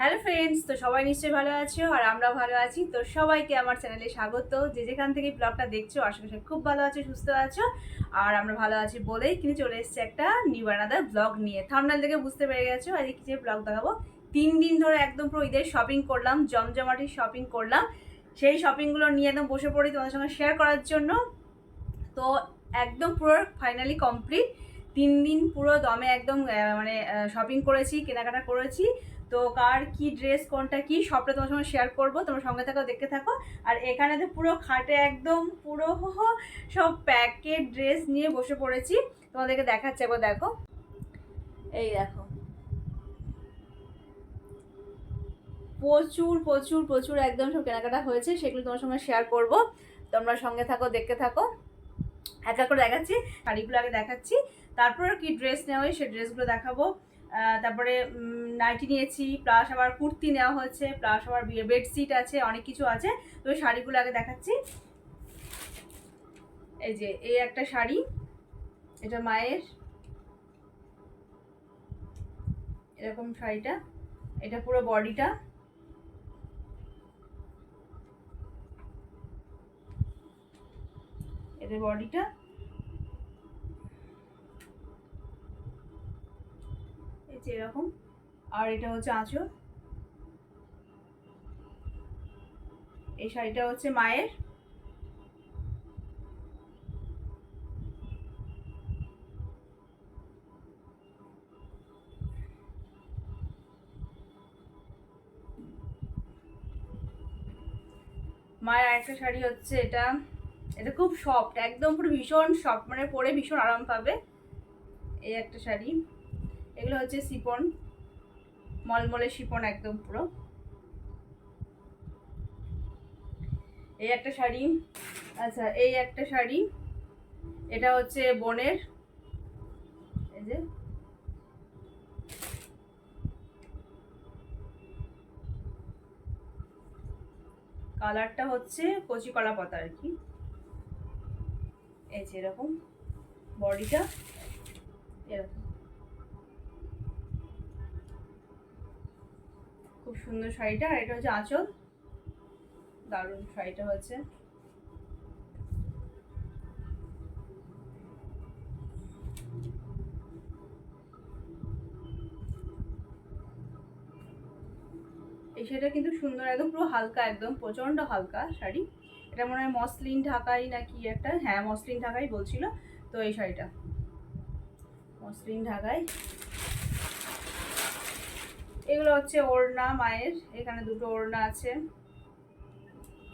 Hello friends, তো সবাই নিশ্চয়ই ভালো আছো আর আমরা ভালো আছি। তো সবাইকে আমার চ্যানেলে স্বাগত। যে যেখান থেকে ব্লগটা দেখছ, আশা করি খুব ভালো আছো, সুস্থ আছো আর আমরা ভালো আছি বলেই কিন্তু চলে এসেছে একটা নিউ আনাদার ব্লগ নিয়ে। থামনাল থেকে বুঝতে পেরে গেছো, আজকে কিছু ব্লগ দেখাবো? তিন দিন ধরে একদম পুরো ঈদের শপিং করলাম, জমজমাটি শপিং করলাম। সেই শপিংগুলো নিয়ে একদম বসে পড়ি তোমাদের সঙ্গে শেয়ার করার জন্য। তো একদম পুরো ফাইনালি কমপ্লিট তিন দিন পুরো দমে একদম মানে শপিং করেছি, কেনাকাটা করেছি। তো কার কি ড্রেস কোনটা কি, সবটা তোমার সঙ্গে শেয়ার করব। তোমার সঙ্গে থাকো দেখতে থাকো। আর এখানে তো পুরো খাটে একদম পুরো সব প্যাকেট ড্রেস নিয়ে বসে পড়েছি। তোমাদেরকে দেখাচ্ছে একবার, দেখো। এই দেখো। প্রচুর প্রচুর প্রচুর একদম সব কেনাকাটা হয়েছে, সেগুলো তোমার সঙ্গে শেয়ার করব। তোমরা সঙ্গে থাকো, দেখতে থাকো। এক এক করে দেখাচ্ছি, শাড়িগুলো আগে দেখাচ্ছি। তারপর কি ড্রেস নেওয়া হয় সেই ড্রেসগুলো দেখাবো। তারপরে নাইটি নিয়েছি প্লাস আবার কুর্তি নেওয়া হয়েছে প্লাস আবার বেডশিট আছে, অনেক কিছু আছে। তো শাড়িগুলো আগে দেখাচ্ছি। এই যে, এই একটা শাড়ি, এটা মায়ের। এরকম শাড়িটা, এটা পুরো বডিটা। এদের বডিটা। এই যে এরকম। আর এটা হচ্ছে আঁচল। এই শাড়িটা হচ্ছে মায়ের। মায়ের আরেকটা শাড়ি হচ্ছে এটা। এটা খুব সফট একদম পুরো ভীষণ সফট মানে পরে ভীষণ আরাম পাবে। এই একটা শাড়ি। এগুলো হচ্ছে শিপন মলমলে শিপন একদম পুরো। এই একটা শাড়ি। আচ্ছা এই একটা শাড়ি। এটা হচ্ছে বোনের। এই যে। কালারটা হচ্ছে কচি কলা পাতা আর কি। এই যে এরকম। বডিটা এরকম। সুন্দর শাড়িটা আর এটা হচ্ছে আঁচল। দারুণ শাড়িটা হচ্ছে এই শাড়িটা কিন্তু সুন্দর, একদম পুরো হালকা, একদম প্রচণ্ড হালকা শাড়ি। এটা মনে হয় মসলিন ঢাকাই না কি একটা? হ্যাঁ মসলিন ঢাকাই বলছিল। তো এই শাড়িটা। মসলিন ঢাকাই। এগুলো হচ্ছে ওড়না মায়ের, এখানে দুটো ওড়না আছে।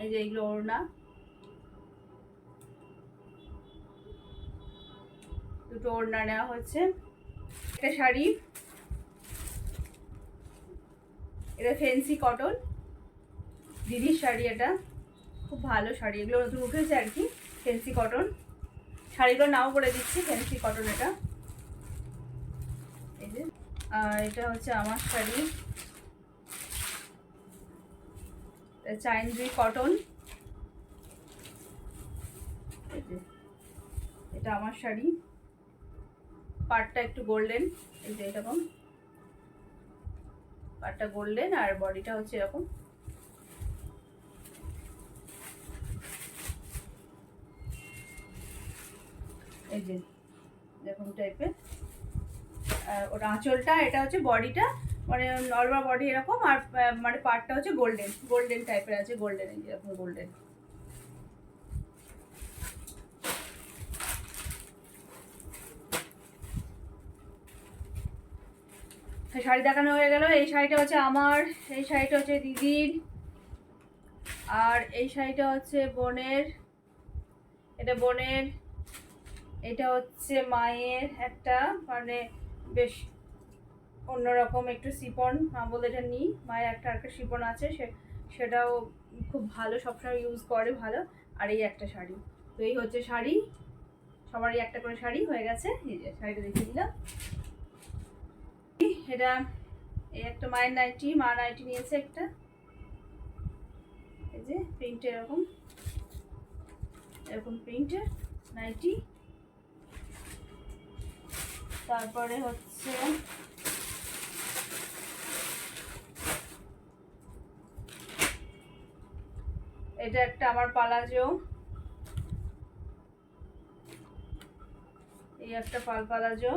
এই যে এইগুলো ওড়না। দুটো ওড়না নেওয়া হচ্ছে। একটা শাড়ি। এটা ফেন্সি কটন দিদির শাড়ি এটা। খুব ভালো শাড়ি। এগুলো নতুন উঠেছে আর কি ফেন্সি কটন শাড়িগুলো নাও বলে দিচ্ছি ফেন্সি কটন এটা। আর এটা হচ্ছে আমার শাড়ি। চাইনজুই কটন। এটা আমার শাড়ি। পাটটা একটু গোল্ডেন, এই যে এরকম। পাটটা গোল্ডেন আর বডিটা হচ্ছে এরকম। এই যে, এরকম টাইপের ওটা আঁচলটা, এটা হচ্ছে বডিটা মানে নর্মাল বডি এরকম, আর মানে পার্টটা হচ্ছে গোল্ডেন গোল্ডেন টাইপের আছে গোল্ডেন এই যেরকম গোল্ডেন শাড়ি দেখানো হয়ে গেল, এই শাড়িটা হচ্ছে আমার, এই শাড়িটা হচ্ছে দিদির, আর এই শাড়িটা হচ্ছে বোনের, এটা বোনের, এটা হচ্ছে মায়ের একটা মানে বেশ অন্যরকম একটু সিপন মা বলে এটা নিই। মায়ের একটা একটা সিপন আছে, সে, সেটাও খুব ভালো, সবসময় ইউজ করে ভালো। আর এই একটা শাড়ি। তো এই হচ্ছে শাড়ি। সবারই একটা করে শাড়ি হয়ে গেছে। এই যে শাড়িটা দেখিয়ে দিলাম এটা, এই একটা মায়ের নাইটি মা নাইটি নিয়েছে একটা। এই যে প্রিন্ট এরকম। এরকম প্রিন্টের নাইটি তারপরে হচ্ছে এটা একটা আমার পালাজো। এই একটা পাল পালাজো।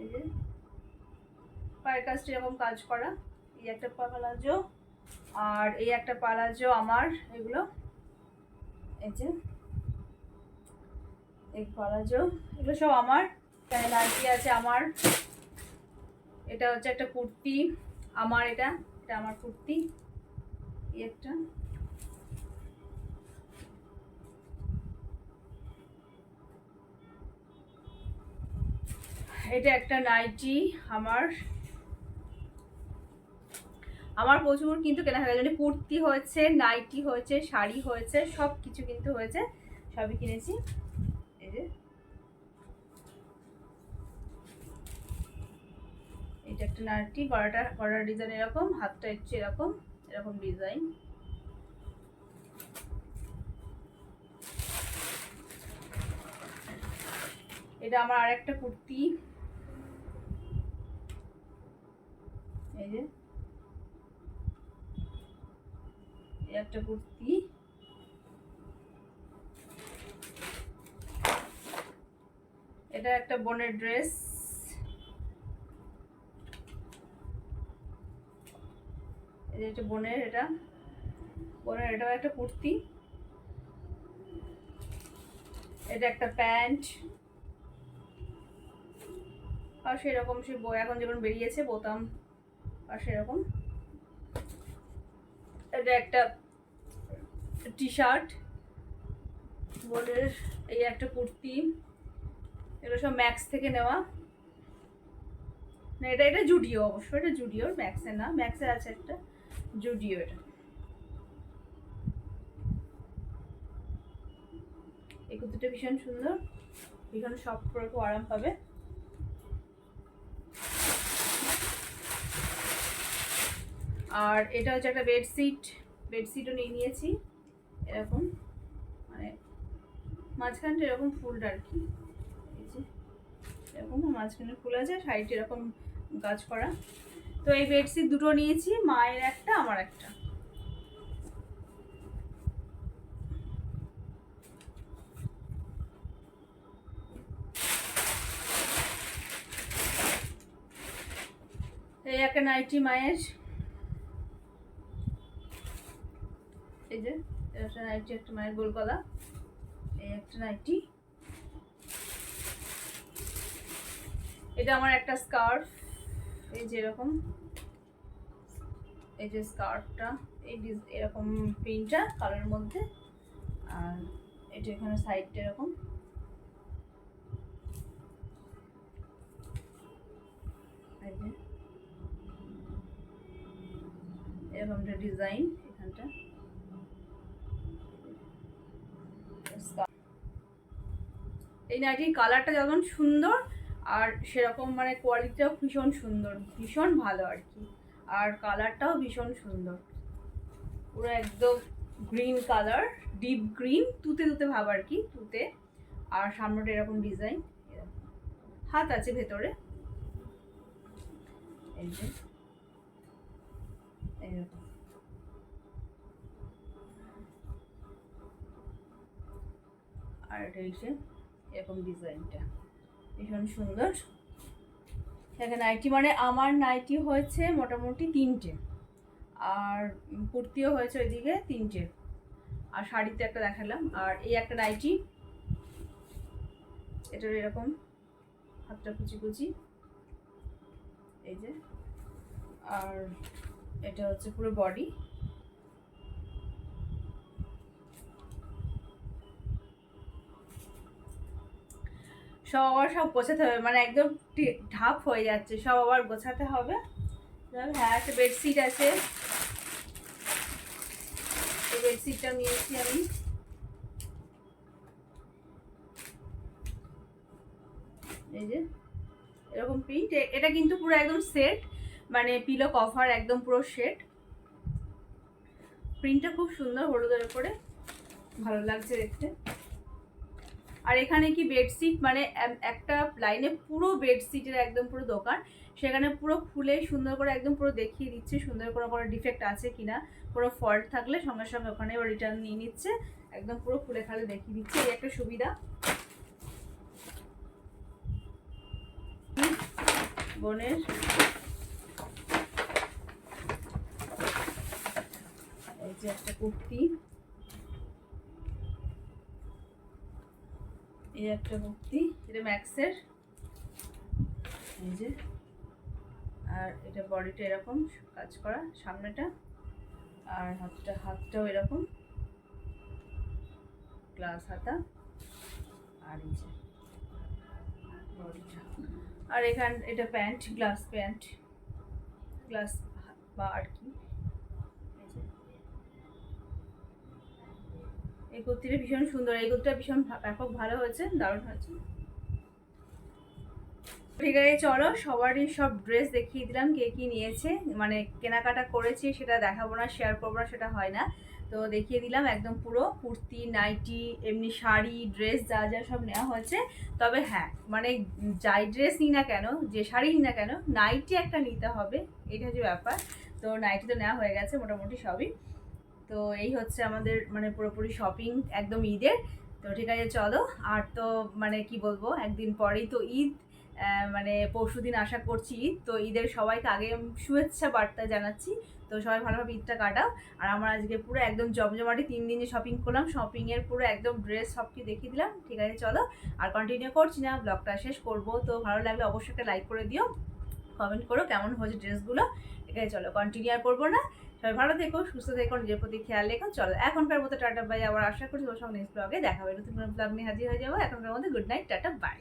এই যে, পায়ের কাজটা এরকম কাজ করা, এই একটা পালাজো। আর এই একটা পালাজো আমার, এগুলো, এই যে। এই পালাজো এগুলো সব আমার। এখানে নাইটি আছে আমার? এটা হচ্ছে একটা কুর্তি, আমার এটা এটা আমার কুর্তি একটা। এটা একটা নাইটি আমার। আমার প্রচুর কিন্তু কেনা হয়ে গেছে কুর্তি হয়েছে, নাইটি হয়েছে, শাড়ি হয়েছে সব কিছু কিন্তু হয়েছে, সবই কিনেছি। এটা একটা নাইটি গলাটা গলার ডিজাইন এরকম, হাতটা হচ্ছে এরকম এরকম ডিজাইন এটা আমার আর একটা কুর্তি। এই যে। একটা কুর্তি। এটা একটা বোনের ড্রেস এই যে এটা বোনের এটা, বোনের এটাও একটা কুর্তি। এটা একটা প্যান্ট। আর সেরকম সে বই এখন যেমন বেরিয়েছে বোতাম, আর সেরকম। এটা একটা টি শার্ট বোনের এই একটা কুর্তি। এগুলো সব ম্যাক্স থেকে নেওয়া। না, এটা এটা জুডিও অবশ্য, এটা জুডিওর ম্যাক্সের না, ম্যাক্সের আছে একটা। জুডিও এটা। এই কুর্তিটা ভীষণ সুন্দর। ভীষণ সব খুব আরাম পাবে। আর এটা হচ্ছে একটা বেডশিট বেডশিটও নিয়ে নিয়েছি। এরকম। মানে মাঝখানটা এরকম ফুল আর কি। এরকম মাঝখানে ফুল আছে, সাইডে এরকম গাছ করা। তো এই বেডশিট দুটো নিয়েছি, মায়ের একটা, আমার একটা। এই একটা নাইটি মায়ের। এই যে একটা নাইটি, একটা মায়ের গোল গলা। এই একটা নাইটি। এটা আমার একটা স্কার্ফ। এই যে এরকম, এই যে স্কার্ফটা এই এরকম প্রিন্টটা কালারের মধ্যে, আর এটা এখানে সাইডটা এরকম। এরকম ডিজাইন এখানটা। এই নাইটির কালারটা যেমন সুন্দর আর সেরকম মানে কোয়ালিটিটাও ভীষণ সুন্দর, ভীষণ ভালো আর কি। আর কালারটাও ভীষণ সুন্দর। পুরো একদম গ্রিন কালার ডিপ গ্রিন তুতে তুতে ভাব আর কি, তুতে। আর সামনেটা এরকম ডিজাইন হাত আছে ভেতরে। এরকম। আর এটা এরকম ডিজাইনটা ভীষণ সুন্দর। এখানে নাইটি মানে আমার নাইটি হয়েছে মোটামুটি তিনটে। আর কুর্তিও হয়েছে ওইদিকে তিনটে। আর শাড়িতে একটা দেখালাম। আর এই একটা নাইটি এটার এরকম হাতটা কুচি কুচি। এই যে। আর এটা হচ্ছে পুরো বডি। সব আবার সব গোছাতে হবে মানে একদম ঢাপ হয়ে যাচ্ছে, সব আবার গোছাতে হবে। হ্যাঁ একটা বেডশিট আছে। বেডশিটটা নিয়েছি আমি। এই যে, এরকম প্রিন্ট এটা কিন্তু পুরো একদম সেট মানে পিলো কভার একদম পুরো সেট প্রিন্টটা খুব সুন্দর হলুদের উপরে, ভালো লাগছে দেখতে। আর এখানে কি বেডশিট? মানে একটা লাইনে পুরো বেডশিটের একদম পুরো দোকান। সেখানে পুরো খুলে সুন্দর করে একদম পুরো দেখিয়ে দিচ্ছে, সুন্দর করে কোনো ডিফেক্ট আছে কিনা। পুরো ফল্ট থাকলে সঙ্গে সঙ্গে ওখানে রিটার্ন নিয়ে নিচ্ছে। একদম পুরো খুলে খালে দেখিয়ে দিচ্ছে, এই একটা সুবিধা। বোনের। এই যে একটা কুর্তি। এই একটা কুর্তি এটা ম্যাক্সের। এই যে। আর এটা বডিটা এরকম কাজ করা, সামনেটা। আর হাতটা, হাতটাও এরকম। গ্লাস, হাতা। আর এই যে। বডিটা। আর এখান, এটা প্যান্ট, গ্লাস প্যান্ট। গ্লাস বা আর কি? এই কুর্তিটা ভীষণ সুন্দর, এই কুর্তিটা ভীষণ ব্যাপক ভালো হয়েছে, দারুণ হয়েছে। ঠিক আছে, চলো, সবারই সব ড্রেস দেখিয়ে দিলাম, কে কি নিয়েছে। মানে কেনাকাটা করেছি, সেটা দেখাবো না শেয়ার করব না, সেটা হয় না। তো দেখিয়ে দিলাম একদম পুরো কুর্তি, নাইটি, এমনি শাড়ি ড্রেস যা যা সব নেওয়া হয়েছে। তবে হ্যাঁ মানে যাই ড্রেস নিই না কেন, যে শাড়ি নিই না কেন, নাইটি একটা নিতে হবে, এটা হচ্ছে ব্যাপার। তো নাইটি তো নেওয়া হয়ে গেছে, মোটামুটি সবই। তো এই হচ্ছে আমাদের মানে পুরোপুরি শপিং একদম ঈদের। তো ঠিক আছে, চলো। আর তো মানে কি বলব, একদিন পরেই তো ঈদ মানে পরশু দিন আশা করছি ঈদ। তো ঈদের সবাইকে আগে শুভেচ্ছা বার্তা জানাচ্ছি। তো সবাই ভালোভাবে ঈদটা কাটাও। আর আমার আজকে পুরো একদম জমজমাটি তিন দিন শপিং করলাম শপিংয়ের পুরো একদম ড্রেস সব কিছু দেখিয়ে দিলাম। ঠিক আছে, চলো। আর কন্টিনিউ করছি না ব্লগটা শেষ করব। তো ভালো লাগলে অবশ্যই একটা লাইক করে দিও। কমেন্ট করো কেমন হয়েছে ড্রেসগুলো ঠিক আছে, চলো। কন্টিনিউ আর করব না। সবাই ভালো থেকো, সুস্থ থেকো, নিজের প্রতি খেয়াল রেখো। চলো, এখনকার মতো টাটা, বাই। আবার আশা করি তোমার সঙ্গে নেক্সট ব্লগে দেখা হবে। নতুন ব্লগ নিয়ে হাজির হয়ে যাব। এখনকার মধ্যে গুড নাইট টাটা বাই